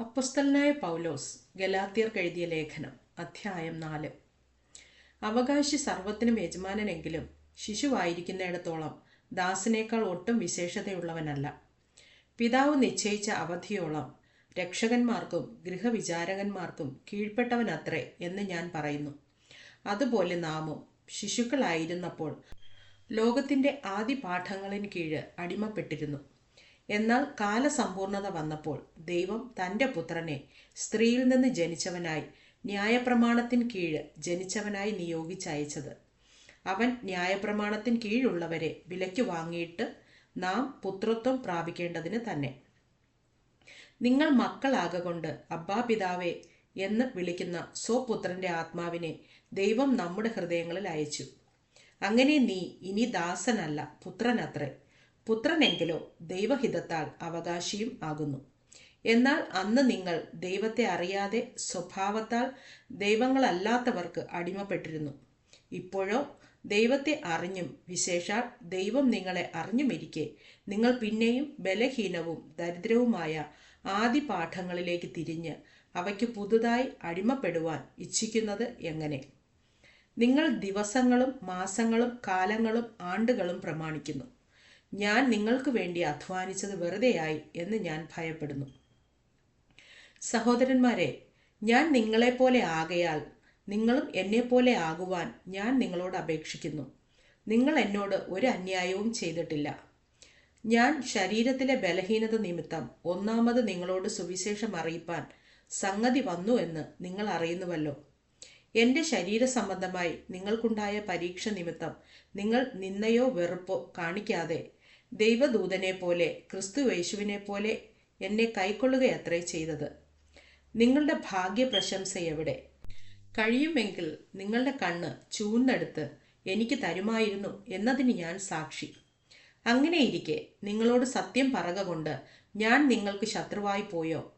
അപ്പസ്തലനായ പൗലോസ് ഗലാത്യർക്ക് എഴുതിയ ലേഖനം അധ്യായം നാല്. അവകാശി സർവത്തിനും യജമാനനെങ്കിലും ശിശുവായിരിക്കുന്നിടത്തോളം ദാസിനേക്കാൾ ഒട്ടും വിശേഷതയുള്ളവനല്ല. പിതാവ് നിശ്ചയിച്ച അവധിയോളം രക്ഷകന്മാർക്കും ഗൃഹവിചാരകന്മാർക്കും കീഴ്പ്പെട്ടവനത്രേ എന്ന് ഞാൻ പറയുന്നു. അതുപോലെ നാമും ശിശുക്കളായിരുന്നപ്പോൾ ലോകത്തിന്റെ ആദ്യ പാഠങ്ങളിൻ കീഴ് അടിമപ്പെട്ടിരുന്നു. എന്നാൽ കാലസമ്പൂർണത വന്നപ്പോൾ ദൈവം തന്റെ പുത്രനെ സ്ത്രീയിൽ നിന്ന് ജനിച്ചവനായി ന്യായപ്രമാണത്തിൻ കീഴ് ജനിച്ചവനായി നിയോഗിച്ചയച്ചത്. അവൻ ന്യായപ്രമാണത്തിൻ കീഴുള്ളവരെ വിലയ്ക്ക് വാങ്ങിയിട്ട് നാം പുത്രത്വം പ്രാപിക്കേണ്ടതിന് തന്നെ. നിങ്ങൾ മക്കളാകൊണ്ട് അബ്ബാ പിതാവേ എന്ന് വിളിക്കുന്ന സ്വപുത്രന്റെ ആത്മാവിനെ ദൈവം നമ്മുടെ ഹൃദയങ്ങളിൽ അയച്ചു. അങ്ങനെ നീ ഇനി ദാസനല്ല പുത്രനത്രേ. പുത്രനെങ്കിലോ ദൈവഹിതത്താൽ അവകാശിയും ആകുന്നു. എന്നാൽ അന്ന് നിങ്ങൾ ദൈവത്തെ അറിയാതെ സ്വഭാവത്താൽ ദൈവങ്ങളല്ലാത്തവർക്ക് അടിമപ്പെട്ടിരുന്നു. ഇപ്പോഴോ ദൈവത്തെ അറിഞ്ഞും വിശേഷാൽ ദൈവം നിങ്ങളെ അറിഞ്ഞുമിരിക്കെ നിങ്ങൾ പിന്നെയും ബലഹീനവും ദരിദ്രവുമായ ആദി പാഠങ്ങളിലേക്ക് തിരിഞ്ഞ് അവയ്ക്ക് പുതുതായി അടിമപ്പെടുവാൻ ഇച്ഛിക്കുന്നത് എങ്ങനെ? നിങ്ങൾ ദിവസങ്ങളും മാസങ്ങളും കാലങ്ങളും ആണ്ടുകളും പ്രമാണിക്കുന്നു. ഞാൻ നിങ്ങൾക്ക് വേണ്ടി അധ്വാനിച്ചത് വെറുതെയായി എന്ന് ഞാൻ ഭയപ്പെടുന്നു. സഹോദരന്മാരെ ഞാൻ നിങ്ങളെപ്പോലെ ആകയാൽ നിങ്ങളും എന്നെപ്പോലെ ആകുവാൻ ഞാൻ നിങ്ങളോട് അപേക്ഷിക്കുന്നു. നിങ്ങൾ എന്നോട് ഒരു അന്യായവും ചെയ്തിട്ടില്ല. ഞാൻ ശരീരത്തിലെ ബലഹീനത നിമിത്തം ഒന്നാമത് നിങ്ങളോട് സുവിശേഷം അറിയിപ്പാൻ സംഗതി വന്നു എന്ന് നിങ്ങൾ അറിയുന്നുവല്ലോ. എന്റെ ശരീര സംബന്ധമായി നിങ്ങൾക്കുണ്ടായ പരീക്ഷ നിമിത്തം നിങ്ങൾ നിന്നയോ വെറുപ്പോ കാണിക്കാതെ ദൈവദൂതനെ പോലെ ക്രിസ്തു യേശുവിനെ പോലെ എന്നെ കൈക്കൊള്ളുകയത്രേ ചെയ്തത്. നിങ്ങളുടെ ഭാഗ്യ പ്രശംസ എവിടെ കഴിയുമെങ്കിൽ നിങ്ങളുടെ കണ്ണ് ചൂന്നെടുത്ത് എനിക്ക് തരുമായിരുന്നു എന്നതിന് ഞാൻ സാക്ഷി. അങ്ങനെയിരിക്കെ നിങ്ങളോട് സത്യം പറക കൊണ്ട് ഞാൻ നിങ്ങൾക്ക് ശത്രുവായി പോയോ?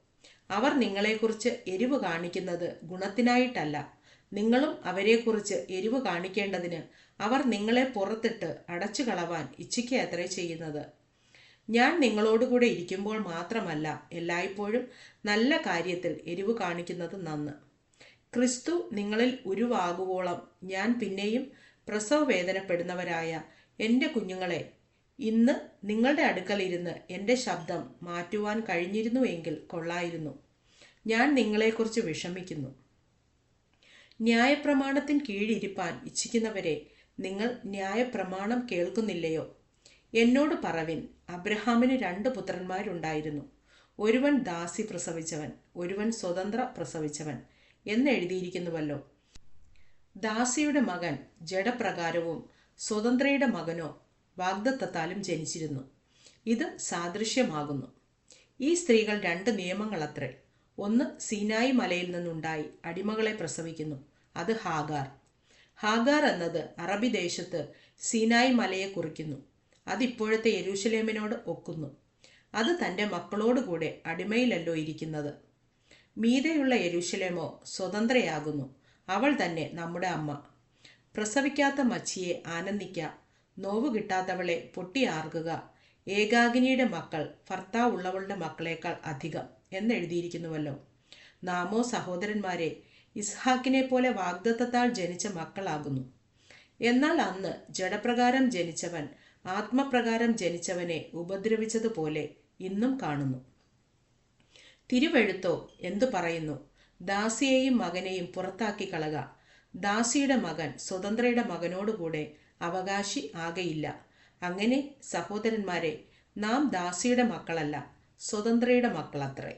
അവർ നിങ്ങളെക്കുറിച്ച് എരിവ് കാണിക്കുന്നത് ഗുണത്തിനായിട്ടല്ല. നിങ്ങളും അവരെക്കുറിച്ച് എരിവ് കാണിക്കേണ്ടതിന് അവർ നിങ്ങളെ പുറത്തിട്ട് അടച്ചു കളവാൻ ഇച്ഛിക്കയത്രേ ചെയ്യുന്നത്. ഞാൻ നിങ്ങളോടുകൂടെ ഇരിക്കുമ്പോൾ മാത്രമല്ല എല്ലായ്പ്പോഴും നല്ല കാര്യത്തിൽ എരിവ് കാണിക്കുന്നത് നന്ന്. ക്രിസ്തു നിങ്ങളിൽ ഉരുവാകുവോളം ഞാൻ പിന്നെയും പ്രസവ വേദനപ്പെടുന്നവരായ എന്റെ കുഞ്ഞുങ്ങളെ ഇന്ന് നിങ്ങളുടെ അടുക്കലിരുന്ന് എന്റെ ശബ്ദം മാറ്റുവാൻ കഴിഞ്ഞിരുന്നുവെങ്കിൽ കൊള്ളായിരുന്നു. ഞാൻ നിങ്ങളെക്കുറിച്ച് വിഷമിക്കുന്നു. ന്യായപ്രമാണത്തിന് കീഴിരിപ്പാൻ ഇച്ഛിക്കുന്നവരെ നിങ്ങൾ ന്യായപ്രമാണം കേൾക്കുന്നില്ലയോ? എന്നോട് പറവിൻ അബ്രഹാമിന് രണ്ട് പുത്രന്മാരുണ്ടായിരുന്നു. ഒരുവൻ ദാസി പ്രസവിച്ചവൻ ഒരുവൻ സ്വതന്ത്ര പ്രസവിച്ചവൻ എന്ന് എഴുതിയിരിക്കുന്നുവല്ലോ ദാസിയുടെ മകൻ ജഡപ്രകാരവും സ്വതന്ത്രയുടെ മകനോ വാഗ്ദത്തത്താലും ജനിച്ചിരുന്നു. ഇത് സാദൃശ്യമാകുന്നു. ഈ സ്ത്രീകൾ രണ്ട് നിയമങ്ങളത്രേ. ഒന്ന് സീനായി മലയിൽ നിന്നുണ്ടായി. അടിമകളെ പ്രസവിക്കുന്നു. അത് ഹാഗാർ. ഹാഗാർ എന്നത് അറബി ദേശത്ത് സീനായി മലയെ കുറിക്കുന്നു. അതിപ്പോഴത്തെ യെരൂശലേമിനോട് ഒക്കുന്നു. അത് തന്റെ മക്കളോടുകൂടെ അടിമയിലല്ലോ ഇരിക്കുന്നത്. മീതെയുള്ള യെരൂശലേമോ സ്വതന്ത്രയാകുന്നു. അവൾ തന്നെ നമ്മുടെ അമ്മ. പ്രസവിക്കാത്ത മച്ചിയെ ആനന്ദിക്കുക നോവ് കിട്ടാത്തവളെ പൊട്ടിയാർക്കുക ഏകാഗിനിയുടെ മക്കൾ ഭർത്താവ് ഉള്ളവളുടെ മക്കളേക്കാൾ അധികം എന്നെഴുതിയിരിക്കുന്നുവല്ലോ. നാമോ സഹോദരന്മാരെ ഇസ്ഹാക്കിനെ പോലെ വാഗ്ദത്തത്താൽ ജനിച്ച മക്കളാകുന്നു. എന്നാൽ അന്ന് ജഡപ്രകാരം ജനിച്ചവൻ ആത്മപ്രകാരം ജനിച്ചവനെ ഉപദ്രവിച്ചതുപോലെ ഇന്നും കാണുന്നു. തിരുവെഴുത്തോ എന്തു പറയുന്നു? ദാസിയെയും മകനെയും പുറത്താക്കി കളക. ദാസിയുടെ മകൻ സ്വതന്ത്രയുടെ മകനോടുകൂടെ അവകാശി ആകയില്ല. അങ്ങനെ സഹോദരന്മാരെ നാം ദാസിയുടെ മക്കളല്ല സ്വതന്ത്രയുടെ മക്കളത്രേ.